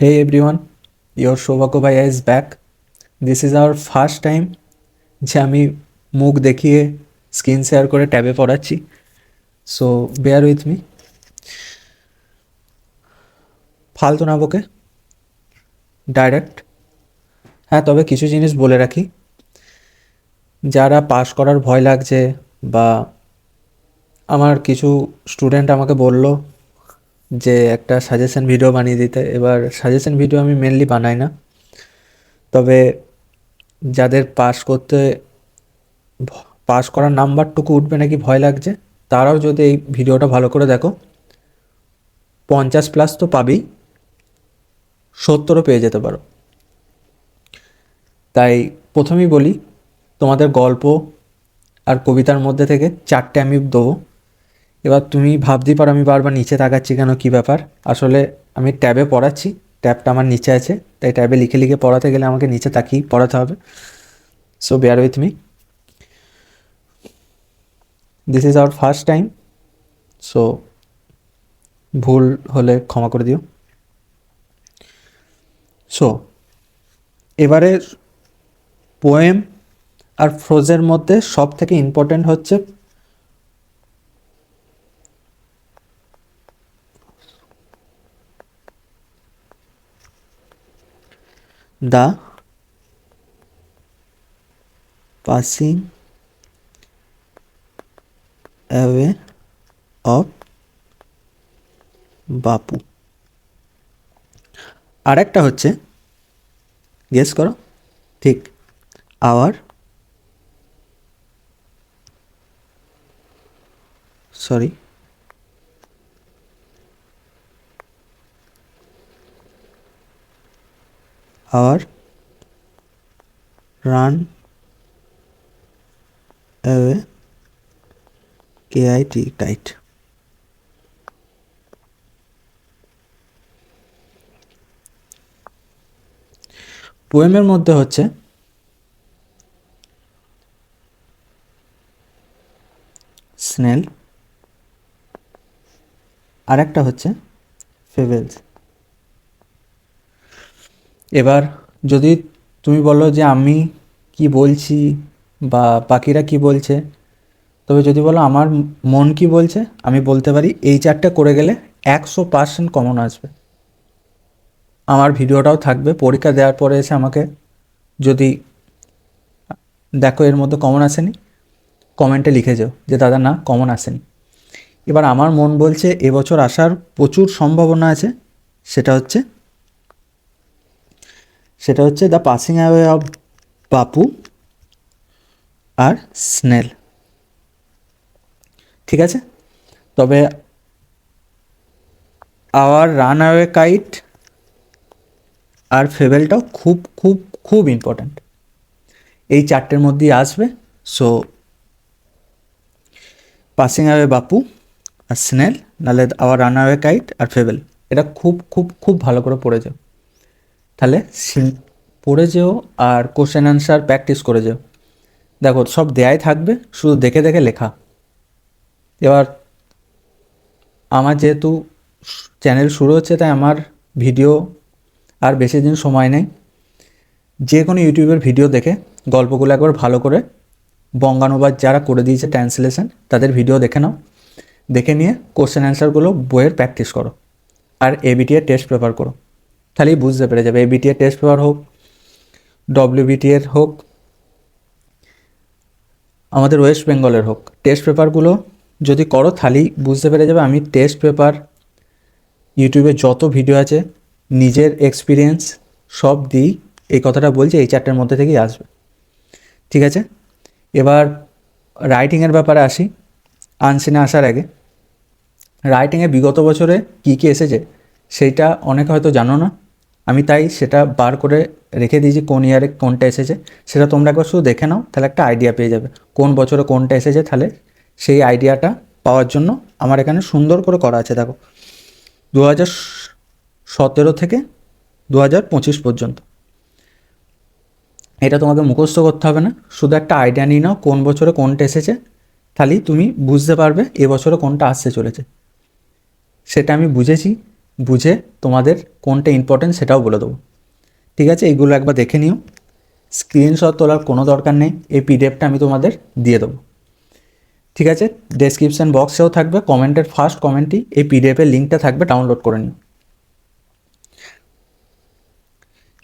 Hey everyone, your Shobhako Bhaiya is back. This is our first time যে আমি মুখ দেখিয়ে স্ক্রিন শেয়ার করে ট্যাবে পড়াচ্ছি। সো বেয়ার উইথ মি ফালতু না বকে। ডাইরেক্ট হ্যাঁ তবে কিছু জিনিস বলে রাখি। যারা পাশ করার ভয় লাগছে বা আমার কিছু স্টুডেন্ট আমাকে বলল যে একটা সাজেশন ভিডিও বানিয়ে দিতে। এবার সাজেশন ভিডিও আমি মেনলি বানাই না। তবে যাদের পাস করতে পাস করার নাম্বারটুকু উঠবে নাকি ভয় লাগছে, তারাও যদি এই ভিডিওটা ভালো করে দেখো, পঞ্চাশ প্লাস তো পাবেই, সত্তরও পেয়ে যেতে পারো। তাই প্রথমেই বলি, তোমাদের গল্প আর কবিতার মধ্যে থেকে চারটে আমি দেবো। এবার তুমি ভাবতেই পারো আমি বারবার নিচে তাকাচ্ছি কেন, কী ব্যাপার? আসলে আমি ট্যাবে পড়াচ্ছি, ট্যাবটা আমার নিচে আছে, তাই ট্যাবে লিখে লিখে পড়াতে গেলে আমাকে নিচে তাকিয়ে পড়াতে হবে। So bear with me this is our first time so ভুল হলে ক্ষমা করে দিও। সো এবারে পোয়েম আর ফ্রোজের মধ্যে সব থেকে ইম্পর্ট্যান্ট হচ্ছে the passing away of বাপু। আরেকটা হচ্ছে গেস করো ঠিক our sorry our run away KIT kite পোয়েমের মধ্যে হচ্ছে স্নেল আর একটা হচ্ছে ফেভেলস। এবার যদি তুমি বলো যে আমি কি বলছি বা বাকিরা কি বলছে, তবে যদি বলো আমার মন কি বলছে, আমি বলতে পারি এই চারটে করে গেলে একশো পার্সেন্ট কমন আসবে। আমার ভিডিওটাও থাকবে, পরীক্ষা দেওয়ার পরে এসে আমাকে যদি দেখো এর মধ্যে কমন আসেনি কমেন্টে লিখে যাও যে, দাদা, না কমন আসেনি। এবার আমার মন বলছে, এবছর আসার প্রচুর সম্ভাবনা আছে, সেটা হচ্ছে সেটা হচ্ছে দ্য পাসিং অ্যাওয়ে অফ বাপু আর স্নেল ঠিক আছে? তবে আওয়ার রান অ্যাওয়ে কাইট আর ফেভেলটাও খুব খুব খুব ইম্পর্ট্যান্ট এই চারটের মধ্যেই আসবে। সো পাসিং অ্যাওয়ে বাপু আর স্নেল নাহলে আওয়ার রান অ্যাওয়ে কাইট আর ফেভেল এটা খুব খুব খুব ভালো করে পড়ে যাও। তাহলে পড়ে যেও আর কোশ্চেন অ্যান্সার প্র্যাকটিস করে যেও। দেখো, সব দেয়াই থাকবে, শুধু দেখে দেখে লেখা। এবার আমার যেহেতু চ্যানেল শুরু হচ্ছে, তাই আমার ভিডিও আর বেশি দিন সময় নেই। যে কোনো ইউটিউবের ভিডিও দেখে, গল্পগুলো একবার ভালো করে বঙ্গানুবাদ যারা করে দিয়েছে ট্রান্সলেশন তাদের ভিডিও দেখে নাও। দেখে নিয়ে কোশ্চেন অ্যান্সারগুলো বইয়ের প্র্যাকটিস করো। আর এবিটিএর টেস্ট পেপার করো। তাহলেই বুঝতে পেরে যাবে। এবিটিএর টেস্ট পেপার হোক ডব্লিউবিটি এর হোক, আমাদের ওয়েস্ট বেঙ্গলের হোক। টেস্ট পেপারগুলো যদি করো তাহলেই বুঝতে পেরে যাবে। আমি টেস্ট পেপার ইউটিউবে যত ভিডিও আছে, নিজের এক্সপিরিয়েন্স সব দিই এই কথাটা বলছি, এই চারটের মধ্যে থেকেই আসবে। ঠিক আছে? এবার রাইটিংয়ের ব্যাপারে আসি। আনসিনে আসার আগে রাইটিংয়ে বিগত বছরে কী কী এসেছে সেইটা অনেকে হয়তো জানো না। আমি তাই সেটা বার করে রেখে দিয়েছি কোন ইয়ারে কোনটা এসেছে। সেটা তোমরা একবার শুধু দেখে নাও, তাহলে একটা আইডিয়া পেয়ে যাবে। কোন বছরে কোনটা এসেছে, তাহলে সেই আইডিয়াটা পাওয়ার জন্য আমার এখানে সুন্দর করে করা আছে, দেখো। দু হাজার সতেরো থেকে দু হাজার পঁচিশ পর্যন্ত। এটা তোমাকে মুখস্থ করতে হবে না। শুধু একটা আইডিয়া নিয়ে নাও, কোন বছরে কোনটা এসেছে তাহলেই তুমি বুঝতে পারবে এবছরে কোনটা আসতে চলেছে। সেটা আমি বুঝেছি, বুঝে তোমাদের কোনটা ইম্পর্টেন্ট সেটাও বলে দেবো। ঠিক আছে? এইগুলো একবার দেখে নিও। স্ক্রিনশট তোলার কোনো দরকার নেই। এই পিডিএফটা আমি তোমাদের দিয়ে দেবো। ঠিক আছে? ডেসক্রিপশান বক্সেও থাকবে। কমেন্টের ফার্স্ট কমেন্টই এই পিডিএফের লিঙ্কটা থাকবে ডাউনলোড করে নিও।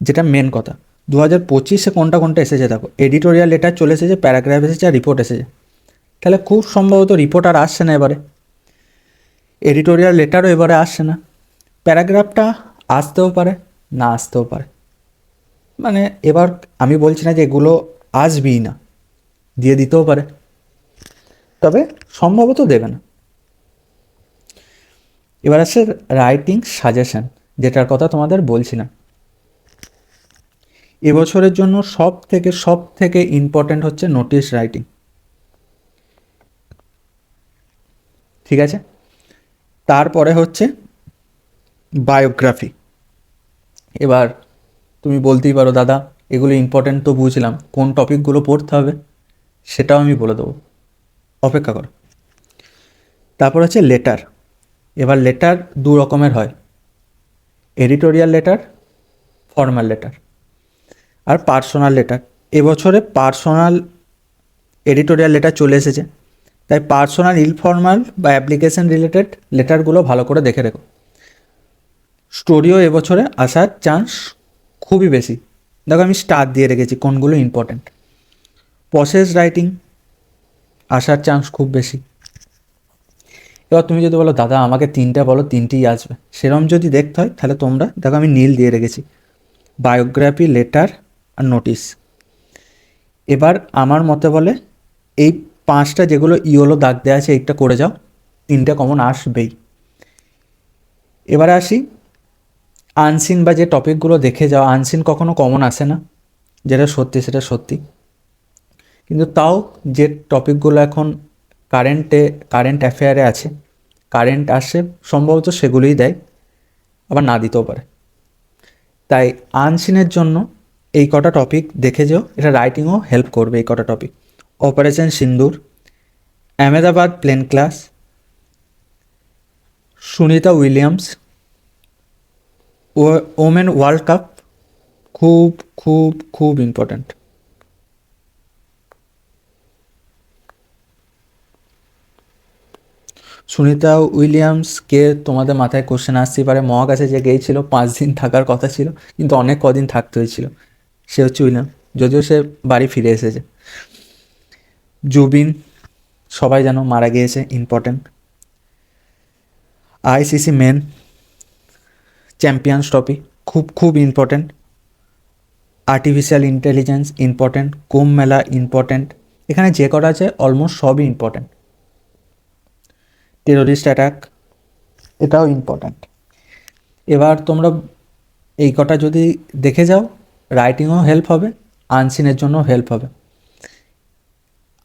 যেটা মেন কথা। দু হাজার পঁচিশে কোনটা কোনটা এসেছে দেখো। এডিটোরিয়াল লেটার চলে এসেছে প্যারাগ্রাফ এসেছে, আর রিপোর্ট এসেছে। তাহলে খুব সম্ভবত রিপোর্ট আর আসছে না এবারে। এডিটোরিয়াল লেটারও এবারে আসছে না। প্যারাগ্রাফটা আসতেও পারে, না আসতেও পারে। মানে এবার আমি বলছি না যে এগুলো আসবেই না, দিয়ে দিতেও পারে। তবে সম্ভবত দেবে না। এবার আসছে রাইটিং সাজেশন, যেটার কথা তোমাদের বলছিলাম। এবছরের জন্য সব থেকে সব থেকে ইম্পর্ট্যান্ট হচ্ছে নোটিশ রাইটিং ঠিক আছে? তারপরে হচ্ছে বায়োগ্রাফি এবার তুমি বলতেই পারো, দাদা, এগুলো ইম্পর্ট্যান্ট তো বুঝলাম। কোন টপিকগুলো পড়তে হবে সেটাও আমি বলে দেবো। অপেক্ষা করো। তারপর হচ্ছে লেটার এবার লেটার দু রকমের হয়। এডিটোরিয়াল লেটার ফর্মাল লেটার আর পার্সোনাল লেটার এবছরে পার্সোনাল এডিটোরিয়াল লেটার চলে এসেছে। তাই পার্সোনাল ইনফর্মাল বা অ্যাপ্লিকেশন রিলেটেড লেটারগুলো ভালো করে দেখে রেখো। স্টোরিও এবছরে আসার চান্স খুবই বেশি। দেখো আমি স্টার দিয়ে রেখেছি কোনগুলো ইম্পর্ট্যান্ট প্রসেস রাইটিং আসার চান্স খুব বেশি। এবার তুমি যদি বলো, দাদা, আমাকে তিনটা বলো, তিনটেই আসবে। সেরম যদি দেখতে হয়, তাহলে তোমরা, দেখো আমি নীল দিয়ে রেখেছি। বায়োগ্রাফি লেটার আর নোটিশ এবার আমার মতে বলে, এই পাঁচটা যেগুলো ইয়োলো দাগ দেওয়া আছে, এইটা করে যাও। তিনটে কমন আসবেই। এবারে আসি আনসিন বা যে টপিকগুলো দেখে যাও আনসিন কখনো কমন আসে না, যেটা সত্যি সেটা সত্যি। কিন্তু তাও যে টপিকগুলো এখন কারেন্টে, কারেন্ট অ্যাফেয়ারে আছে, কারেন্ট আসে, সম্ভবত সেগুলোই দেয়, আবার না দিতেও পারে। তাই আনসিনের জন্য এই কটা টপিক দেখে যেও, এটা রাইটিংও হেল্প করবে এই কটা topic. Operation Sindoor, Ahmedabad plane crash, Sunita Williams women world cup খুব খুব খুব ইম্পর্ট্যান্ট সুনিতা উইলিয়ামসকে তোমাদের মাথায় কোশ্চেন আসতেই পারে? মহাকাশে যে গিয়েছিল, পাঁচ দিন থাকার কথা ছিল, কিন্তু অনেক কদিন থাকতে হয়েছিল। সে হচ্ছে উইলিয়াম, যদিও সে বাড়ি ফিরে এসেছে। জুবিন, সবাই যেন মারা গিয়েছে important ICC men champions trophy খুব খুব important artificial intelligence important Kumbh Mela important এখানে যে কটা আছে অলমোস্ট সবই ইম্পর্ট্যান্ট টেরোরিস্ট অ্যাটাক এটাও ইম্পর্ট্যান্ট এবার তোমরা এই কটা যদি দেখে যাও রাইটিংও হেল্প হবে আনসিনের জন্য হেল্প হবে।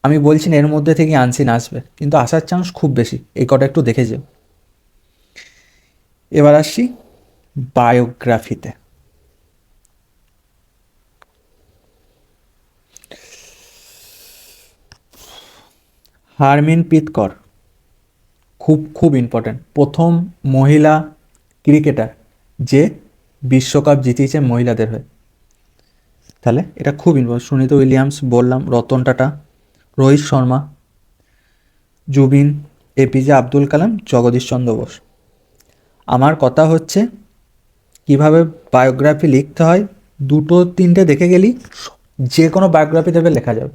আমি বলছি এর মধ্যে থেকে আনসিন আসবে, কিন্তু আসার চান্স খুব বেশি। এই কটা একটু দেখে যাও। এবার আসছি বায়োগ্রাফিতে। হারমিন পিতকর, খুব খুব ইম্পর্ট্যান্ট প্রথম মহিলা ক্রিকেটার যে বিশ্বকাপ জিতিয়েছে মহিলাদের হয়ে। তাহলে এটা খুব ইম্পর্টেন্ট সুনীত উইলিয়ামস বললাম, Ratan Tata, Rohit Sharma, Zubeen A P J Abdul Kalam, Jagadish Chandra Bose. আমার কথা হচ্ছে কীভাবে বায়োগ্রাফি লিখতে হয়, দুটো, তিনটে দেখে গেলেই যে কোনো বায়োগ্রাফি দেবে লেখা যাবে।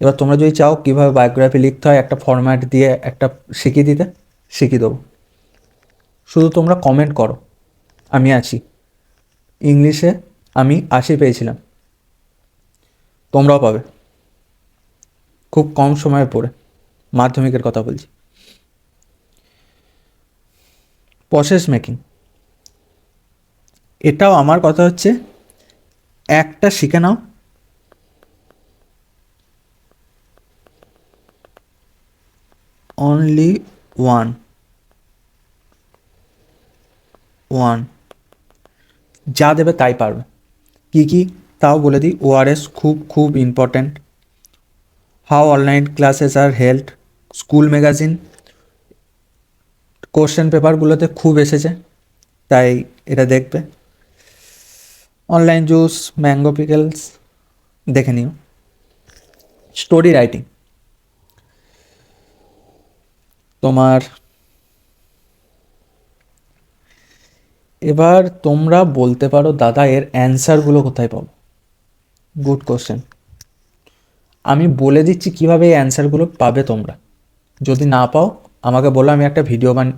এবার তোমরা যদি চাও কীভাবে বায়োগ্রাফি লিখতে হয়, একটা ফরম্যাট দিয়ে একটা শিখিয়ে দিতে, শিখিয়ে দেবো। শুধু তোমরা কমেন্ট করো, আমি আছি। ইংলিশে আমি আশি পেয়েছিলাম। তোমরাও পাবে। খুব কম সময়ের পরে মাধ্যমিকের কথা বলছি। প্রসেস মেকিং এটাও আমার কথা হচ্ছে। একটা শিখে নাও। অনলি ওয়ান ওয়ান যা দেবে তাই পারবে। কি কি? তাও বলে দিই। ওআরএস খুব খুব important how online classes are held school magazine question পেপারগুলোতে খুব এসেছে। তাই এটা দেখবে। অনলাইন জুস ম্যাঙ্গো পিকেলস দেখে নিও। স্টোরি রাইটিং তোমার এবার তোমরা বলতে পারো, দাদা, এর অ্যান্সারগুলো কোথায় পাবো? গুড কোশ্চেন আমি বলে দিচ্ছি কীভাবে এই অ্যান্সারগুলো পাবে তোমরা। যদি না পাও, আমাকে বলো, আমি একটা ভিডিও বান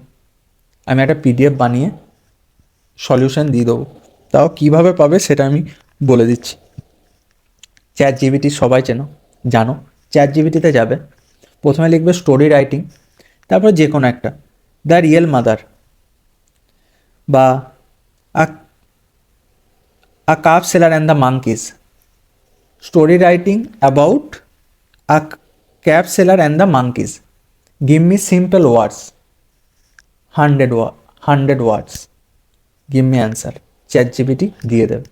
আমি একটা পিডিএফ বানিয়ে সলিউশন দিয়ে দেবো। তাও কীভাবে পাবে সেটা আমি বলে দিচ্ছি। চ্যাট জিবিটি সবাই চেনো, জানো। চ্যাট জিবিটিতে যাবে, প্রথমে লিখবে স্টোরি রাইটিং তারপর যে কোনো একটা দ্য রিয়েল মাদার বা a cap seller and the monkeys story writing about a cap seller and the monkeys give me simple words hundred ওয়া hundred words give me answer ChatGPT দিয়ে দেবে।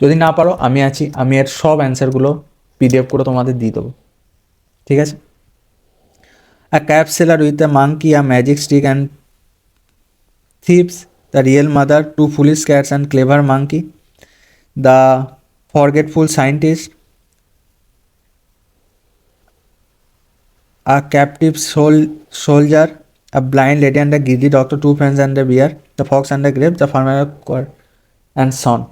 যদি না পারো আমি আছি আমি এর সব অ্যান্সারগুলো পিডিএফ করে তোমাদের দিয়ে দেবো। ঠিক আছে? A cap seller with the monkey a magic stick and thieves the real mother two foolish cats and clever monkey the forgetful scientist a captive soul soldier, a blind lady and a greedy doctor, two friends and a bear, the fox and the grape, the farmer and son.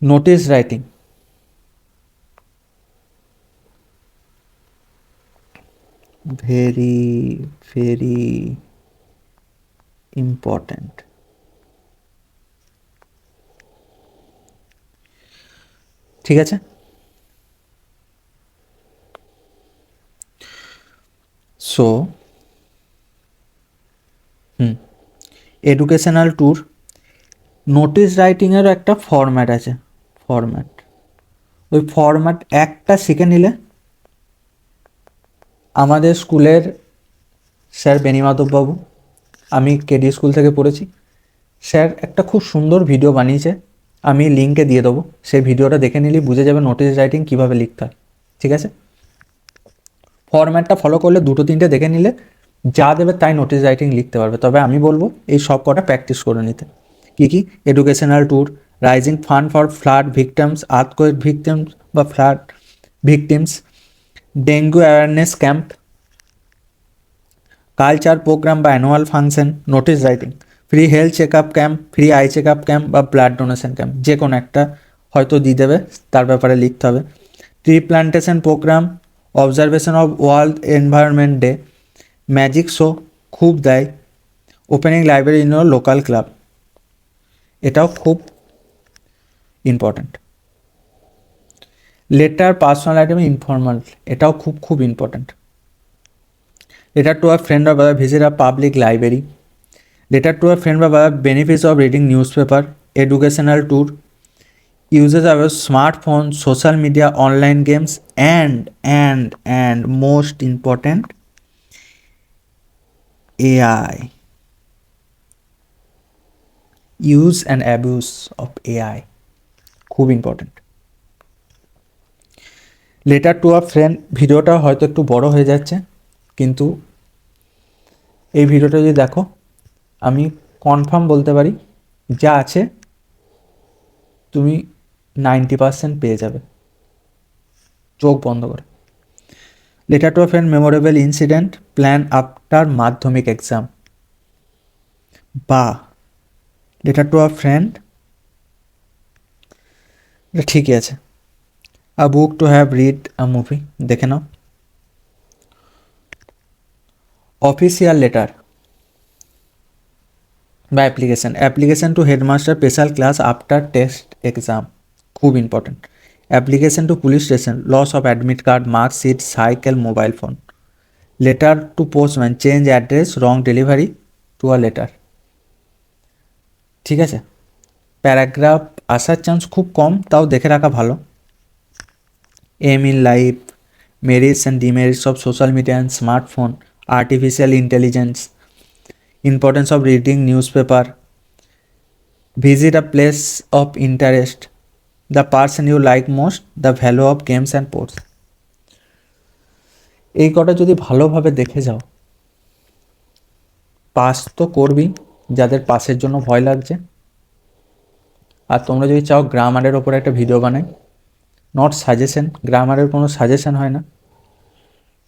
Notice writing. Very, very important. ঠিক আছে so hmm educational tour notice রাইটিংয়েরও একটা format আছে format ওই format একটা শিখে নিলে আমাদের স্কুলের স্যার বেণীমাধববাবু আমি কেডি স্কুল থেকে পড়েছি, স্যার একটা খুব সুন্দর ভিডিও বানিয়েছে, আমি লিঙ্কে দিয়ে দেবো, সেই ভিডিওটা দেখে নিলেই বুঝে যাবে নোটিশ রাইটিং কীভাবে লিখতে হয়, ঠিক আছে? ফরম্যাটটা ফলো করলে দুটো তিনটে দেখে নিলে যা দেবে তাই নোটিস রাইটিং লিখতে পারবে। তবে আমি বলব, এই সব কটা প্র্যাকটিস করে নিতে। কী কী? Educational tour raising fund for flood victims earthquake victims বা flood victims dengue awareness camp culture programme বা annual function notice writing free health check up camp free eye check up camp বা blood donation camp যে কোনো একটা হয়তো দিয়ে দেবে, তার ব্যাপারে লিখতে হবে। Tree plantation programme observation of world environment day magic show খুব দেয় opening library in local club এটাও খুব important letter personal item informal এটাও খুব খুব important letter to your friend বা visit a public library letter to your friend বা benefits of reading newspaper educational tour uses our smartphone social media online games and and and most important ai use and abuse of ai খুব important letter to a friend ভিডিওটা হয়তো একটু বড় হয়ে যাচ্ছে কিন্তু এই ভিডিওটা যদি দেখো আমি কনফার্ম বলতে পারি যা আছে তুমি নাইনটি পার্সেন্ট পেয়ে যাবে। চোখ বন্ধ করে। Letter to friend memorable incident plan after Madhyamik exam বা লেটার টু আ ফ্রেন্ড এটা ঠিকই আছে। A book to have read a movie দেখে নাও। অফিসিয়াল লেটার বা application application to headmaster special class after test exam খুব important application to police station loss of admit card marksheet cycle mobile phone letter to postman change address wrong delivery to a letter ঠিক আছে? Paragraph আসার chance খুব কম, তাও দেখে রাখা ভালো। Aim in life merits and demerits of social media and smartphone artificial intelligence importance of reading newspaper visit a place of interest the person you like most the value of games and sports এই কটা যদি ভালোভাবে দেখে যাও, pass তো করবি, যাদের পাসের জন্য ভয় লাগছে। আর তোমরা যদি চাও গ্রামারের ওপরে একটা ভিডিও বানাই নট সাজেশন গ্রামারের কোনো সাজেশন হয় না।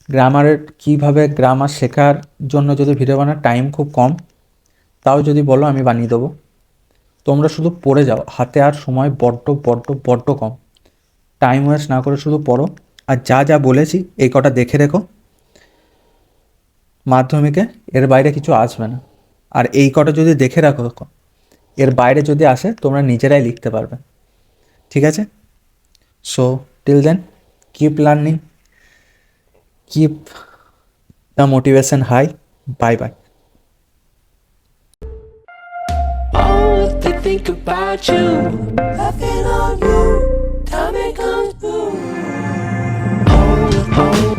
গ্রামারের কীভাবে গ্রামার শেখার জন্য যদি ভিডিও বানার টাইম খুব কম। তাও যদি বলো, আমি বানিয়ে দেবো। তোমরা শুধু পড়ে যাও, হাতে আর সময় বড্ড বড্ড বড্ড কম। টাইম ওয়েস্ট না করে শুধু পড়ো। আর যা যা বলেছি, এই কটা দেখে রেখো। মাধ্যমিকে এর বাইরে কিছু আসবে না। আর এই কটা যদি দেখে রাখো, এর বাইরে যদি আসে, তোমরা নিজেরাই লিখতে পারবে। ঠিক আছে? So till then keep learning keep the motivation high bye bye think about you. Laughing on you. Time it comes through. Oh, oh,